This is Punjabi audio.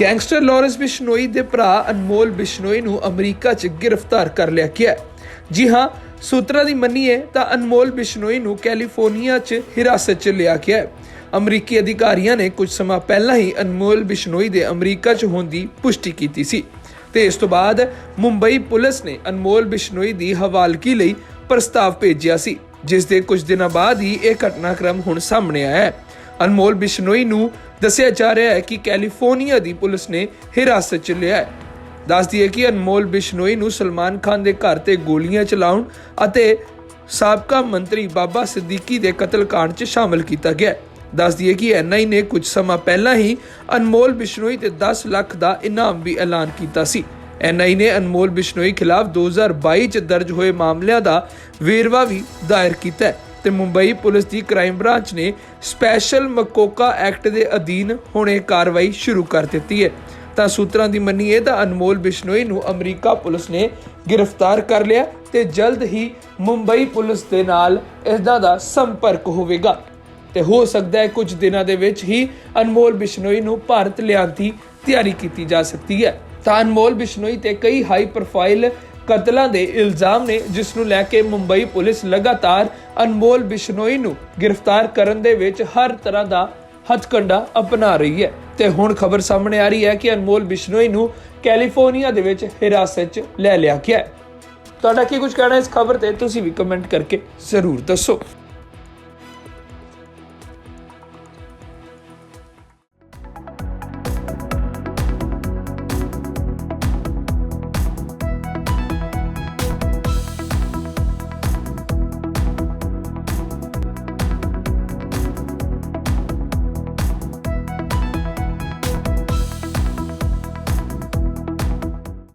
ਗੈਂਗਸਟਰ ਲਾਰੈਂਸ ਬਿਸ਼ਨੋਈ ਦੇ ਭਰਾ ਅਨਮੋਲ ਬਿਸ਼ਨੋਈ ਨੂੰ ਅਮਰੀਕਾ 'ਚ ਗ੍ਰਿਫਤਾਰ ਕਰ ਲਿਆ ਗਿਆ ਜੀ ਹਾਂ, ਸੂਤਰਾਂ ਦੀ ਮੰਨੀਏ ਤਾਂ ਅਨਮੋਲ ਬਿਸ਼ਨੋਈ ਨੂੰ ਕੈਲੀਫੋਰਨੀਆ 'ਚ ਹਿਰਾਸਤ 'ਚ ਲਿਆ ਗਿਆ ਅਮਰੀਕੀ ਅਧਿਕਾਰੀਆਂ ਨੇ ਕੁਝ ਸਮਾਂ ਪਹਿਲਾਂ ਹੀ ਅਨਮੋਲ ਬਿਸ਼ਨੋਈ ਦੇ ਅਮਰੀਕਾ 'ਚ ਹੋਣ ਦੀ ਪੁਸ਼ਟੀ ਕੀਤੀ ਸੀ ਤੇ ਇਸ ਤੋਂ ਬਾਅਦ ਮੁੰਬਈ ਪੁਲਿਸ ਨੇ ਅਨਮੋਲ ਬਿਸ਼ਨੋਈ ਦੀ ਹਵਾਲਗੀ ਲਈ ਪ੍ਰਸਤਾਵ ਭੇਜਿਆ ਸੀ, ਜਿਸ ਦੇ ਕੁਝ ਦਿਨਾਂ ਬਾਅਦ ਹੀ ਇਹ ਘਟਨਾਕ੍ਰਮ ਹੁਣ ਸਾਹਮਣੇ ਆਇਆ ਹੈ। ਅਨਮੋਲ ਬਿਸ਼ਨੋਈ ਨੂੰ ਦੱਸਿਆ ਜਾ ਰਿਹਾ ਹੈ ਕਿ ਕੈਲੀਫੋਰਨੀਆ ਦੀ ਪੁਲਿਸ ਨੇ ਹਿਰਾਸਤ 'ਚ ਲਿਆ ਹੈ। ਦੱਸਦੀ ਹੈ ਕਿ ਅਨਮੋਲ ਬਿਸ਼ਨੋਈ ਨੂੰ ਸਲਮਾਨ ਖਾਨ ਦੇ ਘਰ ਤੇ ਗੋਲੀਆਂ ਚਲਾਉਣ ਅਤੇ ਸਾਬਕਾ ਮੰਤਰੀ ਬਾਬਾ ਸਿੱਦੀਕੀ ਦੇ ਕਤਲकांड 'ਚ ਸ਼ਾਮਲ ਕੀਤਾ ਗਿਆ ਹੈ। ਦੱਸਦੀ ਹੈ ਕਿ ਐਨਆਈ ਨੇ ਕੁਝ ਸਮਾਂ ਪਹਿਲਾਂ ਹੀ ਅਨਮੋਲ ਬਿਸ਼ਨੋਈ ਤੇ 10 ਲੱਖ ਦਾ ਇਨਾਮ ਵੀ ਐਲਾਨ ਕੀਤਾ ਸੀ। ਐਨਆਈ ਨੇ ਅਨਮੋਲ ਬਿਸ਼ਨੋਈ ਖਿਲਾਫ 2022 ਚ ਦਰਜ ਹੋਏ ਮਾਮਲਿਆਂ ਦਾ ਵੇਰਵਾ ਵੀ ਦਾਇਰ ਕੀਤਾ ਹੈ। ਤੇ ਮੁੰਬਈ ਪੁਲਿਸ ਦੀ ਕ੍ਰਾਈਮ ਬ੍ਰਾਂਚ ਨੇ ਸਪੈਸ਼ਲ ਮਕੋਕਾ ਐਕਟ ਦੇ ਅਧੀਨ ਹੁਣੇ ਕਾਰਵਾਈ ਸ਼ੁਰੂ ਕਰ ਦਿੱਤੀ ਹੈ। ਤਾਂ ਸੂਤਰਾਂ ਦੀ ਮੰਨੀਏ ਤਾਂ ਅਨਮੋਲ ਬਿਸ਼ਨੋਈ ਨੂੰ ਅਮਰੀਕਾ ਪੁਲਿਸ ਨੇ ਗ੍ਰਿਫਤਾਰ ਕਰ ਲਿਆ ਤੇ ਜਲਦ ਹੀ ਮੁੰਬਈ ਪੁਲਿਸ ਦੇ ਨਾਲ ਇਸਦਾ ਦਾ ਸੰਪਰਕ ਹੋਵੇਗਾ। ਤੇ ਹੋ ਸਕਦਾ ਹੈ ਕੁਝ ਦਿਨਾਂ ਦੇ ਵਿੱਚ ਹੀ ਅਨਮੋਲ ਬਿਸ਼ਨੋਈ ਨੂੰ ਭਾਰਤ ਲਿਆਂਦੀ ਤਿਆਰੀ ਕੀਤੀ ਜਾ ਸਕਦੀ ਹੈ। ਤਾਂ ਅਨਮੋਲ ਬਿਸ਼ਨੋਈ ਤੇ ਕਈ ਹਾਈ ਪ੍ਰੋਫਾਈਲ ਕਤਲਾਂ ਦੇ ਇਲਜ਼ਾਮ ਨੇ, ਜਿਸ ਨੂੰ ਲੈ ਕੇ ਮੁੰਬਈ ਪੁਲਿਸ ਲਗਾਤਾਰ ਅਨਮੋਲ ਬਿਸ਼ਨੋਈ ਨੂੰ ਗ੍ਰਿਫਤਾਰ ਕਰਨ ਦੇ ਵਿੱਚ ਹਰ ਤਰ੍ਹਾਂ ਦਾ ਹਥਕੰਡਾ ਅਪਣਾ ਰਹੀ ਹੈ। ਤੇ ਹੁਣ ਖਬਰ ਸਾਹਮਣੇ ਆ ਰਹੀ ਹੈ ਕਿ ਅਨਮੋਲ ਬਿਸ਼ਨੋਈ ਨੂੰ ਕੈਲੀਫੋਰਨੀਆ ਦੇ ਵਿੱਚ ਹਿਰਾਸਤ 'ਚ ਲੈ ਲਿਆ ਗਿਆ ਹੈ। ਤੁਹਾਡਾ ਕੀ ਕੁਝ ਕਹਿਣਾ ਇਸ ਖਬਰ ਤੇ? ਤੁਸੀਂ ਵੀ ਕਮੈਂਟ ਕਰਕੇ ਜ਼ਰੂਰ ਦੱਸੋ।